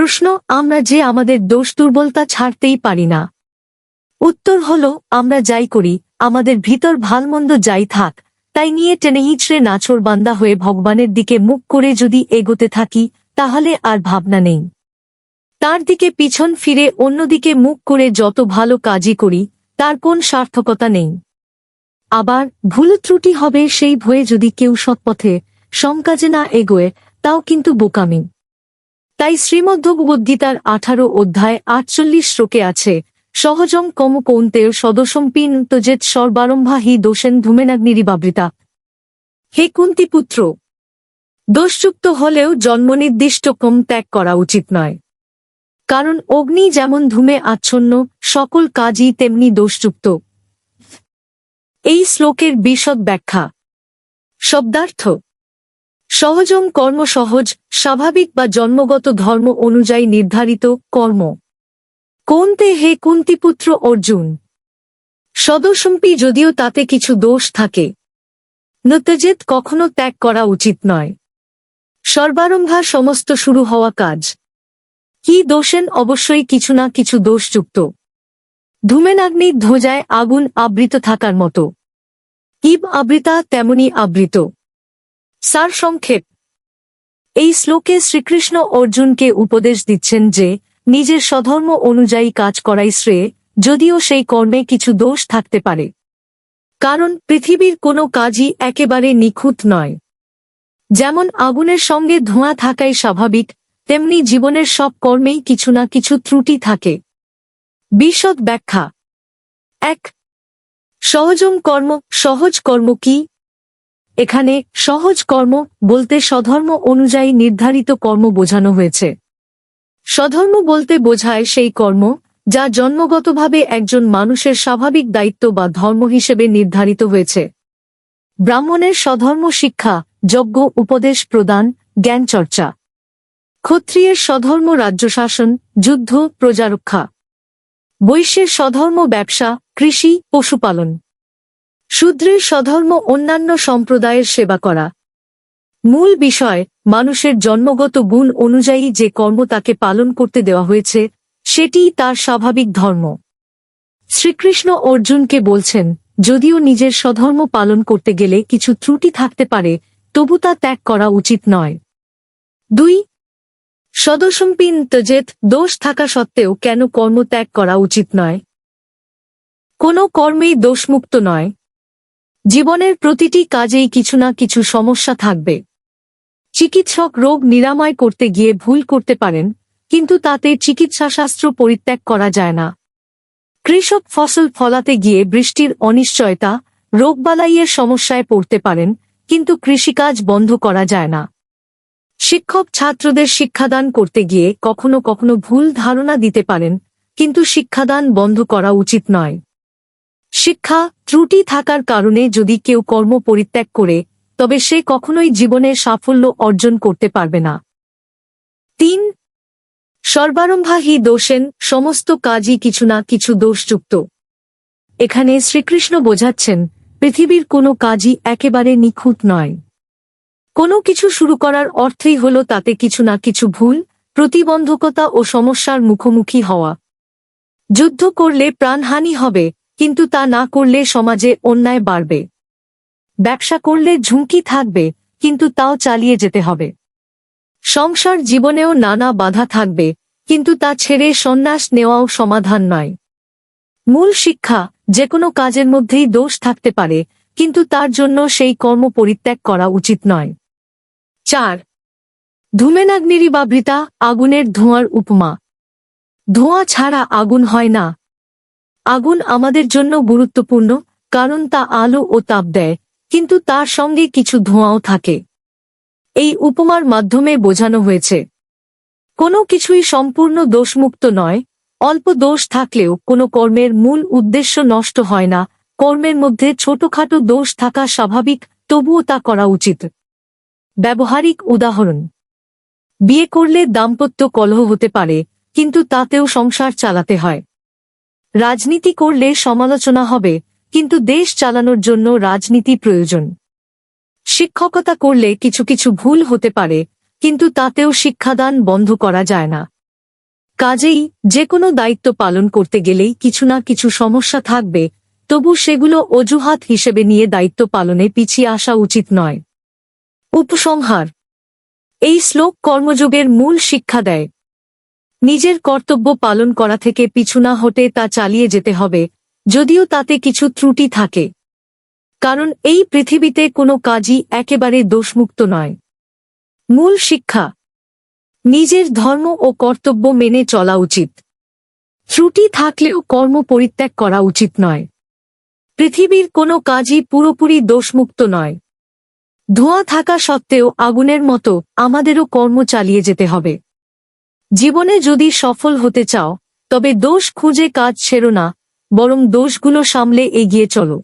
প্রশ্ন, আমরা যে আমাদের দোষ দুর্বলতা ছাড়তেই পারি না। উত্তর হল, আমরা যাই করি, আমাদের ভিতর ভালমন্দ যাই থাক, তাই নিয়ে টেনে হিচড়ে নাছর বান্দা হয়ে ভগবানের দিকে মুখ করে যদি এগোতে থাকি, তাহলে আর ভাবনা নেই। তার দিকে পিছন ফিরে অন্যদিকে মুখ করে যত ভালো কাজই করি, তার কোন সার্থকতা নেই। আবার, ভুল ত্রুটি হবে সেই ভয়ে যদি কেউ সৎপথে সমকাজে না এগোয়, তাও কিন্তু বোকামি। তাই শ্রীমদ্ভগবদ্গীতার আঠারো অধ্যায় আটচল্লিশ শ্লোকে আছে সহজম কম কৌন্তেয় সদসম পিন তজেত সর্বারম্ভা হি দোষেন ধূমেনাগ্নিরিবাবৃতা হে কুন্তিপুত্র দোষযুক্ত হলেও জন্মনির্দিষ্ট কম ত্যাগ করা উচিত নয়। কারণ অগ্নি যেমন ধূমে আচ্ছন্ন, সকল কাজই তেমনি দোষযুক্ত। এই শ্লোকের বিশদ ব্যাখ্যা। শব্দার্থ সহজম কর্ম সহজ, স্বাভাবিক বা জন্মগত ধর্ম অনুযায়ী নির্ধারিত কর্ম। কোনতে হে কুন্তিপুত্র অর্জুন? সদসম্পি যদিও তাতে কিছু দোষ থাকে। নতজেত কখনো ত্যাগ করা উচিত নয়। সর্বারম্ভা সমস্ত শুরু হওয়া কাজ। কি দোষেন অবশ্যই কিছু না কিছু দোষযুক্ত। ধূমেনাগ্নির ধ্বজায় আগুন আবৃত থাকার মতো। ইব আবৃতা তেমনি আবৃত। সার সংক্ষেপ এই শ্লোকে শ্রীকৃষ্ণ অর্জুনকে উপদেশ দিচ্ছেন যে, নিজের স্বধর্ম অনুযায়ী কাজ করাই শ্রেয়, যদিও সেই কর্মে কিছু দোষ থাকতে পারে। কারণ পৃথিবীর কোনো কাজই একেবারে নিখুঁত নয়। যেমন আগুনের সঙ্গে ধোঁয়া থাকাই স্বাভাবিক, তেমনি জীবনের সব কর্মেই কিছু না কিছু ত্রুটি থাকে। বিশদ ব্যাখ্যা। এক সহজম কর্ম, সহজ কর্ম কি? এখানে সহজ কর্ম বলতে স্বধর্ম অনুযায়ী নির্ধারিত কর্ম বোঝানো হয়েছে। স্বধর্ম বলতে বোঝায় সেই কর্ম যা জন্মগতভাবে একজন মানুষের স্বাভাবিক দায়িত্ব বা ধর্ম হিসেবে নির্ধারিত হয়েছে। ব্রাহ্মণের স্বধর্ম শিক্ষা, যজ্ঞ, উপদেশ প্রদান, জ্ঞান চর্চা। ক্ষত্রিয়ের স্বধর্ম রাজ্য শাসন যুদ্ধ, প্রজারক্ষা। বৈশ্যের স্বধর্ম ব্যবসা, কৃষি, পশুপালন। শূদ্রের স্বধর্ম অন্যান্য সম্প্রদায়ের সেবা করা। মূল বিষয়, মানুষের জন্মগত গুণ অনুযায়ী যে কর্ম তাকে পালন করতে দেওয়া হয়েছে, সেটিই তার স্বাভাবিক ধর্ম। শ্রীকৃষ্ণ অর্জুনকে বলছেন, যদিও নিজের স্বধর্ম পালন করতে গেলে কিছু ত্রুটি থাকতে পারে, তবু তা ত্যাগ করা উচিত নয়। দুই, সদসম্পিন তজেত দোষ থাকা সত্ত্বেও কেন কর্ম ত্যাগ করা উচিত নয়? কোনো কর্মেই দোষমুক্ত নয়। জীবনের প্রতিটি কাজেই কিছু না কিছু সমস্যা থাকবে। চিকিৎসক রোগ নিরাময় করতে গিয়ে ভুল করতে পারেন, কিন্তু তাতে চিকিৎসাশাস্ত্র পরিত্যাগ করা যায় না। কৃষক ফসল ফলাতে গিয়ে বৃষ্টির অনিশ্চয়তা, রোগবালাইয়ের সমস্যায় পড়তে পারেন, কিন্তু কৃষিকাজ বন্ধ করা যায় না। শিক্ষক ছাত্রদের শিক্ষাদান করতে গিয়ে কখনো কখনো ভুল ধারণা দিতে পারেন, কিন্তু শিক্ষাদান বন্ধ করা উচিত নয়। শিক্ষা ত্রুটি থাকার কারণে যদি কেউ কর্ম পরিত্যাগ করে, তবে সে কখনোই জীবনে সাফল্য অর্জন করতে পারবে না। তিন, সর্বারম্ভা হি দোষেন, সমস্ত কাজই কিছু না কিছু দোষযুক্ত। এখানে শ্রীকৃষ্ণ বোঝাচ্ছেন, পৃথিবীর কোনো কাজই একেবারে নিখুঁত নয়। কোনো কিছু শুরু করার অর্থই হল তাতে কিছু না কিছু ভুল, প্রতিবন্ধকতা ও সমস্যার মুখোমুখি হওয়া। যুদ্ধ করলে প্রাণহানি হবে কিন্তু তা না করলে সমাজে অন্যায় বাড়বে। ব্যবসা করলে ঝুঁকি থাকবে, কিন্তু তাও চালিয়ে যেতে হবে। সংসার জীবনেও নানা বাধা থাকবে, কিন্তু তা ছেড়ে সন্ন্যাস নেওয়াও সমাধান নয়। মূল শিক্ষা, যে কোনো কাজের মধ্যেই দোষ থাকতে পারে, কিন্তু তার জন্য সেই কর্ম পরিত্যাগ করা উচিত নয়। চার ধূমেনাগ্নিরি বাবৃতা আগুনের ধোঁয়ার উপমা। ধোঁয়া ছাড়া আগুন হয় না। আগুন আমাদের জন্য গুরুত্বপূর্ণ, কারণ তা আলো ও তাপ দেয়, কিন্তু তার সঙ্গে কিছু ধোঁয়াও থাকে। এই উপমার মাধ্যমে বোঝানো হয়েছে। কোনো কিছুই সম্পূর্ণ দোষমুক্ত নয়, অল্প দোষ থাকলেও কোনো কর্মের মূল উদ্দেশ্য নষ্ট হয় না, কর্মের মধ্যে ছোটখাটো দোষ থাকা স্বাভাবিক, তবুও তা করা উচিত। ব্যবহারিক উদাহরণ। বিয়ে করলে দাম্পত্য কলহ হতে পারে, কিন্তু তাতেও সংসার চালাতে হয়। রাজনীতি করলে সমালোচনা হবে, কিন্তু দেশ চালানোর জন্য রাজনীতি প্রয়োজন। শিক্ষকতা করলে কিছু কিছু ভুল হতে পারে, কিন্তু তাতেও শিক্ষাদান বন্ধ করা যায় না। কাজেই যে কোনো দায়িত্ব পালন করতে গেলেই কিছু না কিছু সমস্যা থাকবে, তবু সেগুলো অজুহাত হিসেবে নিয়ে দায়িত্ব পালনে পিছিয়ে আসা উচিত নয়। উপসংহার। এই শ্লোক কর্মযোগের মূল শিক্ষা দেয়। নিজের কর্তব্য পালন করা থেকে পিছু না হটে তা চালিয়ে যেতে হবে, যদিও তাতে কিছু ত্রুটি থাকে। কারণ এই পৃথিবীতে কোনো কাজই একেবারে দোষমুক্ত নয়। মূল শিক্ষা, নিজের ধর্ম ও কর্তব্য মেনে চলা উচিত। ত্রুটি থাকলেও কর্ম পরিত্যাগ করা উচিত নয়। পৃথিবীর কোনো কাজই পুরোপুরি দোষমুক্ত নয়। ধোঁয়া থাকা সত্ত্বেও আগুনের মতো আমাদেরও কর্ম চালিয়ে যেতে হবে। জীবনে যদি সফল হতে চাও, তবে দোষ খুঁজে কাজ ছেড়ো না, বরং দোষগুলো সামলে এগিয়ে চলো।